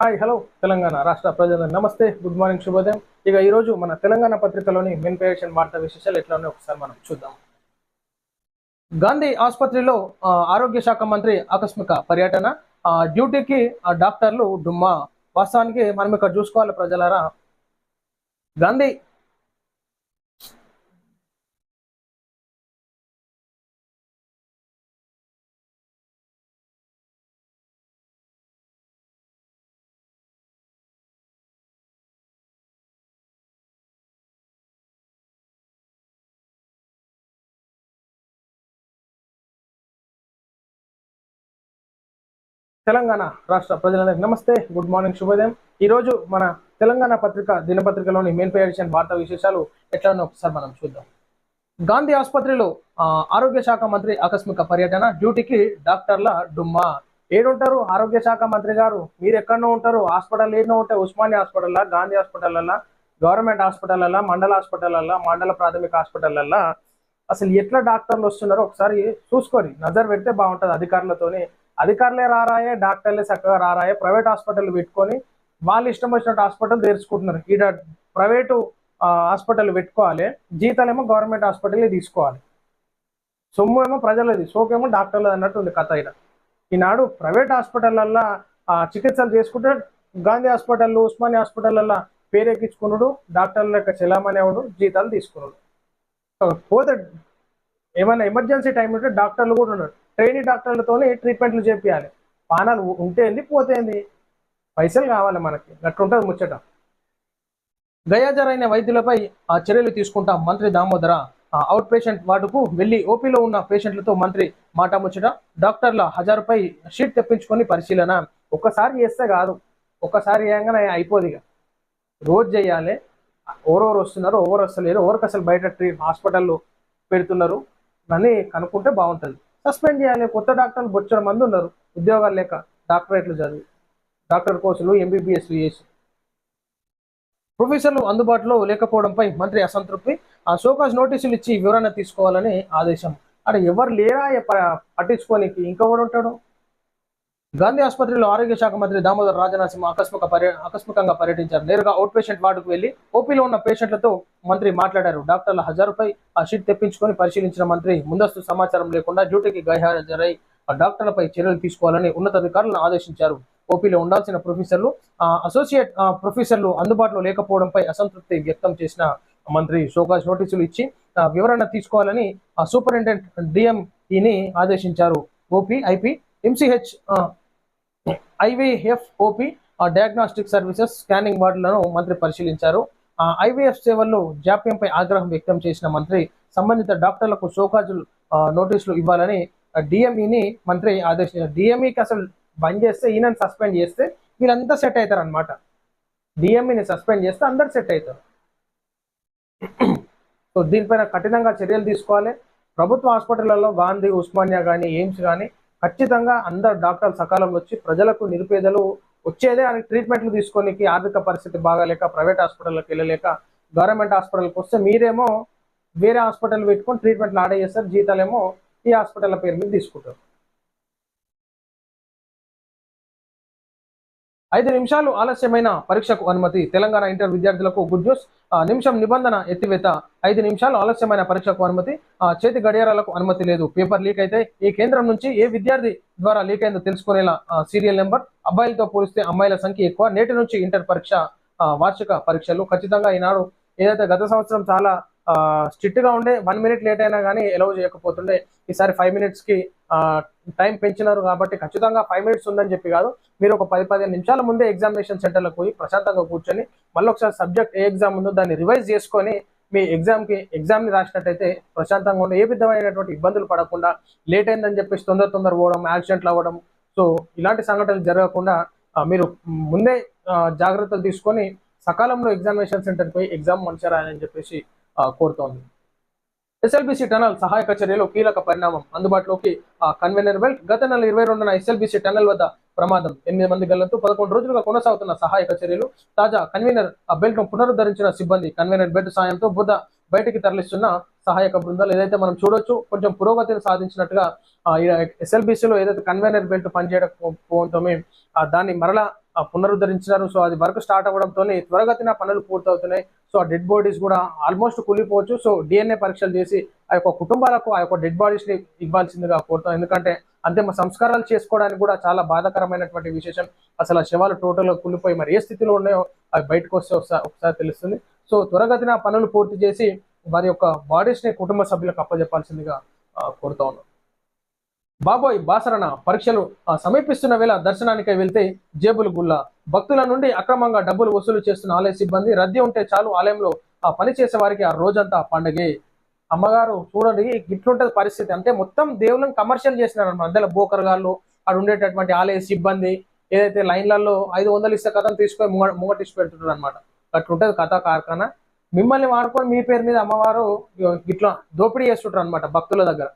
Hi hello Telangana రాష్ట్ర ప్రజలందరూ నమస్తే గుడ్ మార్నింగ్ శుభోదయం. ఇక ఈరోజు మన తెలంగాణ పత్రికలోని మెన్ పేషన్ వార్తా విశేషాలు ఎట్లానే ఒకసారి మనం చూద్దాం. గాంధీ ఆసుపత్రిలో ఆరోగ్య శాఖ మంత్రి ఆకస్మిక పర్యటన డ్యూటీకి డాక్టర్లు డుమ్మా. వాస్తవానికి మనం ఇక్కడ చూసుకోవాలి ప్రజలారా. గాంధీ తెలంగాణ రాష్ట్ర ప్రజలందరికీ నమస్తే గుడ్ మార్నింగ్ శుభోదయం. ఈ రోజు మన తెలంగాణ పత్రిక దినపత్రికలోని మెయిన్ పేషన్ వార్తా విశేషాలు ఎట్లా ఒకసారి మనం చూద్దాం. గాంధీ ఆసుపత్రిలో ఆరోగ్య శాఖ మంత్రి ఆకస్మిక పర్యటన డ్యూటీకి డాక్టర్ల డుమ్మా. ఏడుంటారు ఆరోగ్య శాఖ మంత్రి గారు? మీరు ఎక్కడో ఉంటారు? హాస్పిటల్ ఏదో ఉంటే ఉస్మానియా హాస్పిటల్లా? గాంధీ హాస్పిటల్ గవర్నమెంట్ హాస్పిటల్లా? మండల హాస్పిటల్లా? మండల ప్రాథమిక హాస్పిటల్లా? అసలు ఎట్లా డాక్టర్లు వస్తున్నారో ఒకసారి చూసుకొని నజర్ పెడితే బాగుంటది అధికారులతోని. అధికారులే రారాయే డాక్టర్లే చక్కగా రారాయే ప్రైవేట్ హాస్పిటల్ పెట్టుకొని వాళ్ళు ఇష్టం వచ్చినట్టు హాస్పిటల్ తెరుచుకుంటున్నారు. ఈడ ప్రైవేటు హాస్పిటల్ పెట్టుకోవాలి జీతాలేమో గవర్నమెంట్ హాస్పిటల్ తీసుకోవాలి. సొమ్ము ఏమో ప్రజలది సోకేమో డాక్టర్లది అన్నట్టు ఉంది కథ ఇలా ఈనాడు ప్రైవేట్ హాస్పిటల్లల్లో చికిత్సలు చేసుకుంటే గాంధీ హాస్పిటల్ ఉస్మానియా హాస్పిటల్లల్లో పేరెక్కించుకున్నాడు డాక్టర్ల యొక్క చెలామనేవాడు జీతాలు తీసుకున్నాడు పోతే ఏమైనా ఎమర్జెన్సీ టైం ఉంటే డాక్టర్లు కూడా ఉన్నాడు ట్రైనీ డాక్టర్లతోనే ట్రీట్మెంట్లు చేపియాలి. పానాలు ఉంటేంది పోతేంది పైసలు కావాలి మనకి. గట్టుంటుంది ముచ్చట. గయాజరైన వైద్యులపై ఆ చర్యలు తీసుకుంటాం మంత్రి దామోదర. అవుట్ పేషెంట్ వార్డుకు వెళ్ళి ఓపీలో ఉన్న పేషెంట్లతో మంత్రి మాట ముచ్చట. డాక్టర్ల హజారుపై షీట్ తెప్పించుకొని పరిశీలన. ఒక్కసారి చేస్తే కాదు. ఒక్కసారి చేయగానే అయిపోదు ఇక. రోజు చేయాలి. ఎవరెవరు వస్తున్నారు ఎవరు వస్తలేరు ఎవరికి అసలు బయట ట్రీ హాస్పిటల్లో పెడుతున్నారు? అని కనుక్కుంటే బాగుంటుంది. సస్పెండ్ చేయాలి. కొత్త డాక్టర్లు బొచ్చడం మంది ఉన్నారు. ఉద్యోగాలు లేక డాక్టరేట్లు చదివి డాక్టర్ కోర్సులు ఎంబీబీఎస్ చేసి. ప్రొఫెసర్లు అందుబాటులో లేకపోవడంపై మంత్రి అసంతృప్తి. ఆ షోకాజ్ నోటీసులు ఇచ్చి వివరణ తీసుకోవాలని ఆదేశం. అక్కడ ఎవరు లేరా ఎప్ప- పట్టించుకోనికి ఇంకెవడు ఉంటాడు? గాంధీ ఆసుపత్రిలో ఆరోగ్య శాఖ మంత్రి దామోదర్ రాజనరసింహ ఆకస్మిక ఆకస్మికంగా పర్యటించారు. నేరుగా అవుట్ పేషెంట్ వార్డుకు వెళ్ళి ఓపీలో ఉన్న పేషెంట్లతో మంత్రి మాట్లాడారు. డాక్టర్ల హజారుపై ఆ షీట్ తెప్పించుకొని పరిశీలించిన మంత్రి ముందస్తు సమాచారం లేకుండా డ్యూటీకి గైహాజరై ఆ డాక్టర్లపై చర్యలు తీసుకోవాలని ఉన్నతాధికారులను ఆదేశించారు. ఓపీలో ఉండాల్సిన ప్రొఫెసర్లు ఆ, అసోసియేట్ ప్రొఫెసర్లు అందుబాటులో లేకపోవడంపై అసంతృప్తి వ్యక్తం చేసిన మంత్రి షోకాజ్ నోటీసులు ఇచ్చి ఆ, వివరణ తీసుకోవాలని ఆ, సూపరింటెండెంట్ డిఎంఈని ఆదేశించారు. OP IP MCH IVF OP diagnostic services scanning వార్డులను మంత్రి పరిశీలించారు. ఐవీఎఫ్ సేవల్లో జాప్యంపై ఆగ్రహం వ్యక్తం చేసిన మంత్రి సంబంధిత డాక్టర్లకు షోకాజులు నోటీసులు ఇవ్వాలని డిఎంఈని మంత్రి ఆదేశించారు. డిఎంఈకి అసలు బంద్ చేస్తే ఈయనని సస్పెండ్ చేస్తే వీళ్ళంతా సెట్ అవుతారు అనమాట డిఎంఈని సస్పెండ్ చేస్తే అందరు సెట్ అవుతారు. సో దీనిపైన కఠినంగా చర్యలు తీసుకోవాలి. ప్రభుత్వ హాస్పిటల్లో గాంధీ ఉస్మానియా కానీ ఎయిమ్స్ కానీ ఖచ్చితంగా అందరు డాక్టర్లు సకాలంలో వచ్చి ప్రజలకు నిరుపేదలు వచ్చేదే అని ట్రీట్మెంట్లు తీసుకోనికి ఆర్థిక పరిస్థితి బాగాలేక ప్రైవేట్ హాస్పిటల్కి వెళ్ళలేక గవర్నమెంట్ హాస్పిటల్కి వస్తే మీరేమో వేరే హాస్పిటల్ పెట్టుకొని ట్రీట్మెంట్లు ఆడే చేస్తారు జీతాలేమో ఈ హాస్పిటల్ పేరు మీద తీసుకుంటారు. ఐదు నిమిషాలు ఆలస్యమైన పరీక్షకు అనుమతి. తెలంగాణ ఇంటర్ విద్యార్థులకు గుడ్ న్యూస్. నిమిషం నిబంధన ఎత్తివేత. ఐదు నిమిషాలు ఆలస్యమైన పరీక్షకు అనుమతి. చేతి గడియారాలకు అనుమతి లేదు. పేపర్ లీక్ అయితే ఈ కేంద్రం నుంచి ఏ విద్యార్థి ద్వారా లీక్ అయిందో తెలుసుకునేలా సీరియల్ నెంబర్. అబ్బాయిలతో పోలిస్తే అమ్మాయిల సంఖ్య ఎక్కువ. నేటి నుంచి ఇంటర్ పరీక్ష వార్షిక పరీక్షలు. ఖచ్చితంగా ఈనాడు ఏదైతే గత సంవత్సరం చాలా స్ట్రిక్ట్గా ఉండే వన్ మినిట్ లేట్ అయినా కానీ ఎలవ్ చేయకపోతుండే. ఈసారి ఫైవ్ మినిట్స్కి టైం పెంచినారు కాబట్టి ఖచ్చితంగా ఫైవ్ మినిట్స్ ఉందని చెప్పి కాదు. మీరు ఒక పది పదిహేను నిమిషాల ముందే ఎగ్జామినేషన్ సెంటర్లకు పోయి ప్రశాంతంగా కూర్చొని మళ్ళీ ఒకసారి సబ్జెక్ట్ ఏ ఎగ్జామ్ ఉందో దాన్ని రివైజ్ చేసుకొని మీ ఎగ్జామ్కి ఎగ్జామ్ని ఎగ్జామ్ని రాసినట్టయితే ప్రశాంతంగా ఉండే. ఏ విధమైనటువంటి ఇబ్బందులు పడకుండా లేట్ అయిందని చెప్పేసి తొందర తొందర పోవడం యాక్సిడెంట్లు అవ్వడం. సో ఇలాంటి సంఘటనలు జరగకుండా మీరు ముందే జాగ్రత్తలు తీసుకొని సకాలంలో ఎగ్జామినేషన్ సెంటర్ పోయి ఎగ్జామ్ మంచిగా రాయాలని చెప్పేసి కోరుతోంది. ఎస్ఎల్బిసి టనల్ సహాయక చర్యలో కీలక పరిణామం. అందుబాటులోకి ఆ కన్వీనర్ బెల్ట్ గత నెల ఇరవై రెండున ఎస్ఎల్బిసి టనల్ వద్ద ప్రమాదం. ఎనిమిది మంది గల్లంతో పదకొండు రోజులుగా కొనసాగుతున్న సహాయక చర్యలు తాజా కన్వీనర్ ఆ బెల్ట్ను పునరుద్ధరించిన సిబ్బంది కన్వీనర్ బెల్ట్ సాయంతో బుధ బయటికి తరలిస్తున్న సహాయక బృందాలు ఏదైతే మనం చూడొచ్చు కొంచెం పురోగతిని సాధించినట్టుగా ఎస్ఎల్బిసిలో ఏదైతే కన్వీనర్ బెల్ట్ పనిచేయకపోవడంతో దాన్ని మరలా పునరుద్ధరించినారు. సో అది వర్క్ స్టార్ట్ అవ్వడంతో త్వరగతిన పనులు పూర్తవుతున్నాయి. సో ఆ డెడ్ బాడీస్ కూడా ఆల్మోస్ట్ కూలిపోవచ్చు సో డిఎన్ఏ పరీక్షలు చేసి ఆ యొక్క కుటుంబాలకు ఆ యొక్క డెడ్ బాడీస్ని ఇవ్వాల్సిందిగా కోరుతాం. ఎందుకంటే అంతిమ సంస్కారాలు చేసుకోవడానికి కూడా చాలా బాధాకరమైనటువంటి విశేషం. అసలు ఆ శవాలు టోటల్గా కూలిపోయి మరి ఏ స్థితిలో ఉన్నాయో అవి బయటకు వస్తే ఒకసారి ఒకసారి తెలుస్తుంది. సో త్వరగతిన పనులు పూర్తి చేసి వారి యొక్క బాడీస్ని కుటుంబ సభ్యులకు అప్పజెప్పాల్సిందిగా కోరుతా ఉన్నాం. బాబోయ్ బాసరణ పరీక్షలు ఆ, సమీపిస్తున్న వేళ దర్శనానికి వెళ్తే జేబులు గుల్ల. భక్తుల నుండి అక్రమంగా డబ్బులు వసూలు చేస్తున్న ఆలయ సిబ్బంది రద్దీ ఉంటే చాలు ఆలయంలో ఆ పని చేసే వారికి ఆ రోజంతా పండగే. అమ్మగారు చూడండి ఇట్లుంటది పరిస్థితి. అంటే మొత్తం దేవుళ్ళని కమర్షియల్ చేసినారు అనమాట మధ్యలో బోకర్గాళ్ళు అక్కడ ఉండేటటువంటి ఆలయ సిబ్బంది ఏదైతే లైన్లలో ఐదు వందలు ఇస్తే కథను తీసుకొని ముంగ ముంగటిసి పెడుతుంటారు అనమాట అట్లుంటది కథ కార్ఖానా. మిమ్మల్ని వాడుకొని మీ పేరు మీద అమ్మవారు ఇట్లా దోపిడీ చేస్తుంటారు అనమాట భక్తుల దగ్గర.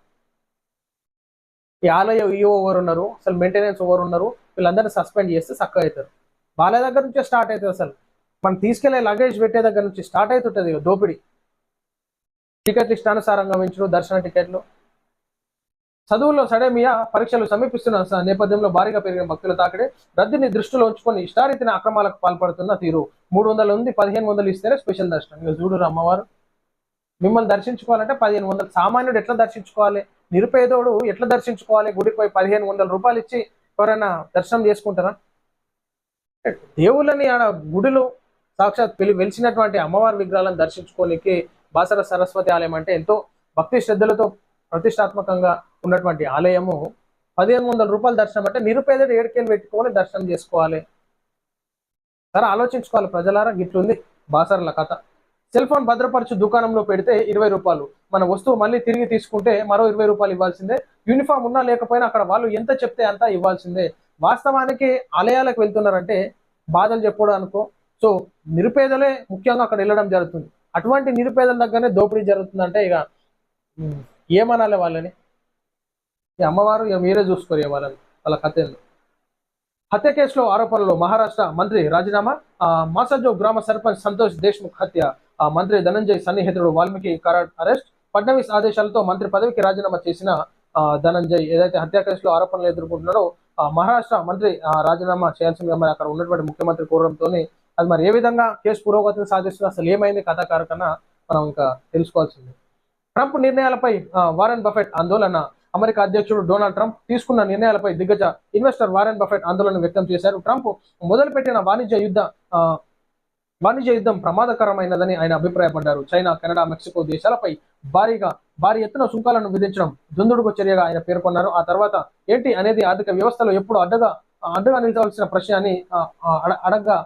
ఈ ఆలయ ఈఓ ఎవరు ఉన్నారు? అసలు మెయింటెనెన్స్ ఎవరు ఉన్నారు? వీళ్ళందరినీ సస్పెండ్ చేస్తే సక్క అవుతారు. వాళ్ళ దగ్గర నుంచే స్టార్ట్ అవుతుంది అసలు. మనం తీసుకెళ్ళే లగేజ్ పెట్టే దగ్గర నుంచి స్టార్ట్ అవుతుంటది దోపిడీ. టికెట్లు ఇష్టానుసారంగా పెంచడం దర్శన టికెట్లు చదువుల్లో సడేమియా పరీక్షలు సమీపిస్తున్న నేపథ్యంలో భారీగా పెరిగిన భక్తుల తాకిడి రద్దీని దృష్టిలో ఉంచుకొని ఇష్టారీతిన అక్రమాలకు పాల్పడుతున్న తీరు. మూడు వందల ఉంది పదిహేను వందలు ఇస్తేనే స్పెషల్ దర్శనం. ఇక చూడు అమ్మవారు. మిమ్మల్ని దర్శించుకోవాలంటే పదిహేను వందలు. సామాన్యుడు ఎట్లా దర్శించుకోవాలి? నిరుపేదోడు ఎట్లా దర్శించుకోవాలి? గుడికి పోయి పదిహేను వందల రూపాయలు ఇచ్చి ఎవరైనా దర్శనం చేసుకుంటారా? దేవుళ్ళని ఆడ గుడిలో సాక్షాత్ పిలి వెలిసినటువంటి అమ్మవారి విగ్రహాలను దర్శించుకోనికి బాసర సరస్వతి ఆలయం అంటే ఎంతో భక్తి శ్రద్ధలతో ప్రతిష్టాత్మకంగా ఉన్నటువంటి ఆలయము. పదిహేను వందల రూపాయల దర్శనం అంటే నిరుపేదడు ఏడుకేలు పెట్టుకొని దర్శనం చేసుకోవాలి. సరే ఆలోచించుకోవాలి ప్రజలారా గిట్లుంది బాసరల కథ. సెల్ ఫోన్ భద్రపరచు దుకాణంలో పెడితే ఇరవై రూపాయలు. మన వస్తువు మళ్ళీ తిరిగి తీసుకుంటే మరో ఇరవై రూపాయలు ఇవ్వాల్సిందే. యూనిఫామ్ ఉన్నా లేకపోయినా అక్కడ వాళ్ళు ఎంత చెప్తే అంత ఇవ్వాల్సిందే. వాస్తవానికి ఆలయాలకు వెళ్తున్నారంటే బాధలు చెప్పడం అనుకో. సో నిరుపేదలే ముఖ్యంగా అక్కడ వెళ్ళడం జరుగుతుంది. అటువంటి నిరుపేదల దగ్గరనే దోపిడీ జరుగుతుందంటే ఇక ఏమనాలి వాళ్ళని? ఈ అమ్మవారు ఇక మీరే చూసుకోరు వాళ్ళని వాళ్ళ కథలు హత్య కేసులో ఆరోపణలు. మహారాష్ట్ర మంత్రి రాజీనామా. మాసజో గ్రామ సర్పంచ్ సంతోష్ దేశ్ముఖ్ హత్య. మంత్రి ధనంజయ్ సన్నిహితుడు వాల్మీకి కరాడ్ అరెస్ట్ ఫడ్నవీస్ ఆదేశాలతో మంత్రి పదవికి రాజీనామా చేసిన ఆ, ధనంజయ్ ఏదైతే హత్యా కేసులో ఆరోపణలు ఎదుర్కొంటున్నారో మహారాష్ట్ర మంత్రి ఆ, రాజీనామా చేయాల్సిందిగా మరి అక్కడ ఉన్నటువంటి ముఖ్యమంత్రి కోరడంతో అది మరి ఏ విధంగా కేసు పురోగతిని సాధిస్తున్నా అసలు ఏమైంది కథాకార మనం ఇంకా తెలుసుకోవాల్సింది. ట్రంప్ నిర్ణయాలపై వారెన్ బఫెట్ ఆందోళన అమెరికా అధ్యక్షుడు డొనాల్డ్ ట్రంప్ తీసుకున్న నిర్ణయాలపై దిగ్గజ ఇన్వెస్టర్ వారెన్ బఫెట్ ఆందోళన వ్యక్తం చేశారు. ట్రంప్ మొదలుపెట్టిన వాణిజ్య యుద్ధ వాణిజ్య యుద్ధం ప్రమాదకరమైనదని ఆయన అభిప్రాయపడ్డారు. చైనా కెనడా మెక్సికో దేశాలపై భారీగా భారీ ఎత్తున సుంకాలను విధించడం దుందుడుకు చర్యగా ఆయన పేర్కొన్నారు. ఆ తర్వాత ఏంటి అనేది ఆర్థిక వ్యవస్థలో ఎప్పుడు అడ్డగా అడ్డగా నిలవలసిన ప్రశ్న అని అడగ్గా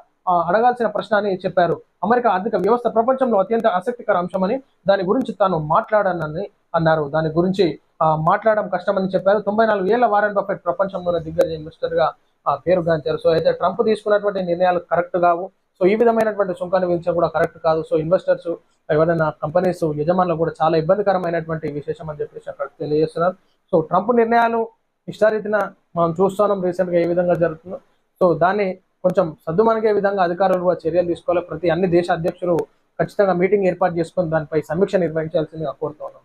అడగాల్సిన ప్రశ్న అని చెప్పారు. అమెరికా ఆర్థిక వ్యవస్థ ప్రపంచంలో అత్యంత ఆసక్తికర అంశమని దాని గురించి తాను మాట్లాడానని అన్నారు. దాని గురించి మాట్లాడడం కష్టమని చెప్పారు. తొంభై నాలుగు ఏళ్ళ వారెన్ బఫెట్ ప్రపంచంలోనే దిగ్గజ ఇన్వెస్టర్గా ఆ, పేరుగాంచారు. సో అయితే ట్రంప్ తీసుకున్నటువంటి నిర్ణయాలు కరెక్ట్ కావు. సో ఈ విధమైనటువంటి సుంకాన్ని విధించడం కూడా కరెక్ట్ కాదు. సో ఇన్వెస్టర్స్ ఎవరైనా కంపెనీస్ యజమానులు కూడా చాలా ఇబ్బందికరమైనటువంటి విశేషం అని చెప్పేసి అక్కడ తెలియజేస్తున్నారు. సో ట్రంప్ నిర్ణయాలు ఇష్టారీతిన మనం చూస్తున్నాం రీసెంట్గా ఏ విధంగా జరుగుతుందో. సో దాన్ని కొంచెం సద్దుమణిగే విధంగా అధికారులు కూడా చర్యలు తీసుకోవాలి. ప్రతి అన్ని దేశ అధ్యక్షులు ఖచ్చితంగా మీటింగ్ ఏర్పాటు చేసుకొని దానిపై సమీక్ష నిర్వహించాల్సిందిగా కోరుతున్నాం.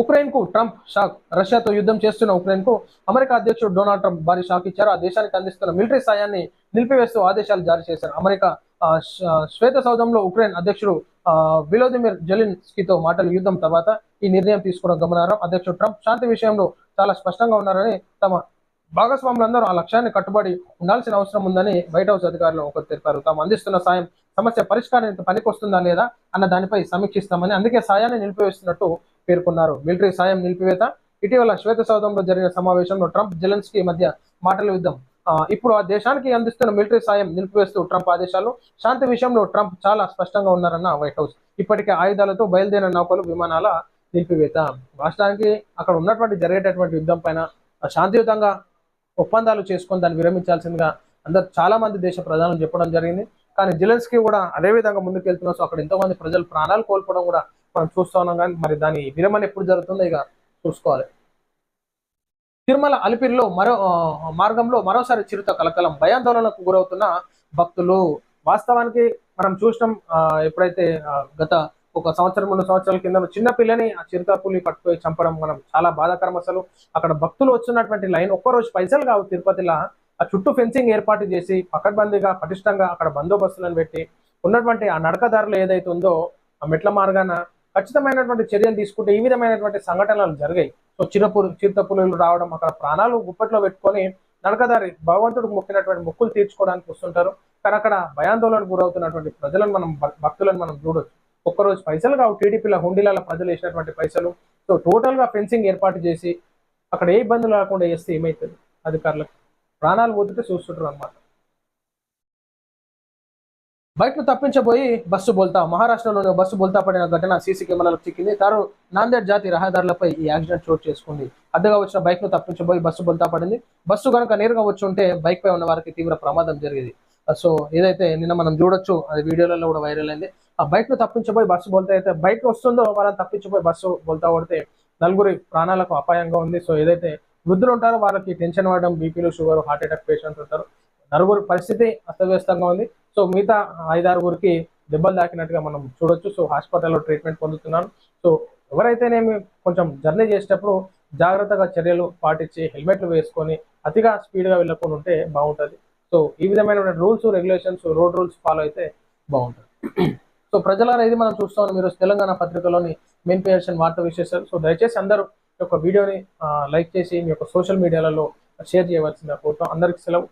ఉక్రెయిన్కు ట్రంప్ షాక్. రష్యాతో యుద్ధం చేస్తున్న ఉక్రెయిన్కు అమెరికా అధ్యక్షుడు డొనాల్డ్ ట్రంప్ భారీ షాక్ ఇచ్చారు. ఆ దేశానికి అందిస్తున్న మిలిటరీ సాయాన్ని నిలిపివేస్తూ ఆదేశాలు జారీ చేశారు. అమెరికా శ్వేత సౌధంలో ఉక్రెయిన్ అధ్యక్షుడు విలోదిమిర్ జెలిన్స్కీతో మాటలు యుద్ధం తర్వాత ఈ నిర్ణయం తీసుకోవడం గమనార్హం. అధ్యక్షుడు ట్రంప్ శాంతి విషయంలో చాలా స్పష్టంగా ఉన్నారని తమ భాగస్వాములందరూ ఆ లక్ష్యాన్ని కట్టుబడి ఉండాల్సిన అవసరం ఉందని వైట్ హౌస్ అధికారులు ఒకరు తెలిపారు. తాము అందిస్తున్న సాయం సమస్య పరిష్కారానికి పనికొస్తుందా లేదా అన్న దానిపై సమీక్షిస్తామని అందుకే సాయాన్ని నిలిపివేస్తున్నట్టు పేర్కొన్నారు. మిలిటరీ సాయం నిలిపివేత. ఇటీవల శ్వేత సౌధంలో జరిగిన సమావేశంలో ట్రంప్ జెలెన్స్కీ మధ్య మాటల యుద్ధం. ఇప్పుడు ఆ దేశానికి అందిస్తున్న మిలిటరీ సాయం నిలిపివేస్తూ ట్రంప్ ఆదేశాలు. శాంతి విషయంలో ట్రంప్ చాలా స్పష్టంగా ఉన్నారన్న వైట్ హౌస్. ఇప్పటికే ఆయుధాలతో బయలుదేరిన నౌకలు విమానాల నిలిపివేత. రాష్ట్రానికి అక్కడ ఉన్నటువంటి జరిగేటటువంటి యుద్ధం పైన శాంతియుతంగా ఒప్పందాలు చేసుకొని దాన్ని విరమించాల్సిందిగా అందరు చాలా మంది దేశ ప్రధానులు చెప్పడం జరిగింది. కానీ జిలెన్స్కి కూడా అదే విధంగా ముందుకు వెళ్తున్నారు సో అక్కడ ఎంతో మంది ప్రజలు ప్రాణాలు కోల్పోవడం కూడా మనం చూస్తా ఉన్నాం కానీ మరి దాని విరమణ ఎప్పుడు జరుగుతుందో ఇక చూసుకోవాలి. తిరుమల అలిపిరిలో మరో మార్గంలో మరోసారి చిరుత కలకలం భయాందోళనకు గురవుతున్న భక్తులు. వాస్తవానికి మనం చూసినాం ఎప్పుడైతే గత ఒక సంవత్సరం రెండు సంవత్సరాల కింద చిన్న పిల్లని ఆ చిరుత పులి పట్టుకొని చంపడం మనం చాలా బాధాకరం అసలు. అక్కడ భక్తులు వచ్చినటువంటి లైన్ ఒక్కరోజు పైసలు కావు తిరుపతిలో. ఆ చుట్టూ ఫెన్సింగ్ ఏర్పాటు చేసి పకడ్బందీగా పటిష్టంగా అక్కడ బందోబస్తులను పెట్టి ఉన్నటువంటి ఆ నడకదారులు ఏదైతే ఉందో ఆ మెట్ల మార్గాన ఖచ్చితమైనటువంటి చర్యలు తీసుకుంటే ఈ విధమైనటువంటి సంఘటనలు జరిగాయి. సో చిరపులు చిరుతపులు రావడం అక్కడ ప్రాణాలు గుప్పట్లో పెట్టుకొని నడకదారి భగవంతుడికి మొక్కినటువంటి మొక్కులు తీర్చుకోవడానికి వస్తుంటారు. కానీ అక్కడ భయాందోళనకు గురవుతున్నటువంటి ప్రజలను మనం భక్తులను మనం చూడొచ్చు. ఒక్కరోజు పైసలు కావు. టీడీపీల హుండీలలో ప్రజలు వేసినటువంటి పైసలు. సో టోటల్గా ఫెన్సింగ్ ఏర్పాటు చేసి అక్కడ ఏ ఇబ్బందులు రాకుండా చేస్తే ఏమవుతుంది అధికారులకు ప్రాణాలు పోతుంటే చూస్తుంటారు అనమాట బైక్ను తప్పించబోయి బస్సు బోల్తా. మహారాష్ట్రలోని బస్సు బోల్తా పడిన ఘటన సీసీ కెమెరాలకు చిక్కింది. తారు నాందేడ్ జాతి రహదారులపై ఈ యాక్సిడెంట్ చోటు చేసుకుంది. అడ్డుగా వచ్చిన బైక్ను తప్పించబోయి బస్సు బోల్తా పడింది. బస్సు కనుక నేరుగా వచ్చి ఉంటే బైక్ పై ఉన్న వారికి తీవ్ర ప్రమాదం జరిగేది. సో ఏదైతే నిన్న మనం చూడొచ్చు అది వీడియోలలో కూడా వైరల్ అయింది. ఆ బైక్ను తప్పించబోయి బస్సు బోల్తా అయితే బైక్ వస్తుందో వాళ్ళని తప్పించబోయి బస్సు బోల్తా పడితే నలుగురి ప్రాణాలకు అపాయంగా ఉంది. సో ఏదైతే వృద్ధులు ఉంటారో వాళ్ళకి టెన్షన్ పడడం బీపీలు షుగర్ హార్ట్ అటాక్ పేషెంట్స్ ఉంటారు. నలుగురు పరిస్థితి అస్తవ్యస్తంగా ఉంది. సో మిగతా ఐదారుగురికి దెబ్బలు తాకినట్టుగా మనం చూడొచ్చు. సో హాస్పిటల్లో ట్రీట్మెంట్ పొందుతున్నాను సో ఎవరైతేనేమి కొంచెం జర్నీ చేసేటప్పుడు జాగ్రత్తగా చర్యలు పాటించి హెల్మెట్లు వేసుకొని అతిగా స్పీడ్గా వెళ్ళకుండా ఉంటే బాగుంటుంది. సో ఈ విధమైన rules regulations road rules follow అయితే బాగుంటుంది. సో ప్రజలారా ఇది మనం చూస్తాం మీరు తెలంగాణ పత్రికలోని మెయిన్ పేర్షన్ వార్త విశేషాలు. సో దయచేసి అందరూ యొక్క వీడియోని లైక్ చేసి మీ యొక్క సోషల్ మీడియాలలో షేర్ చేయవలసిన కోరుతాం అందరికి సెలవు.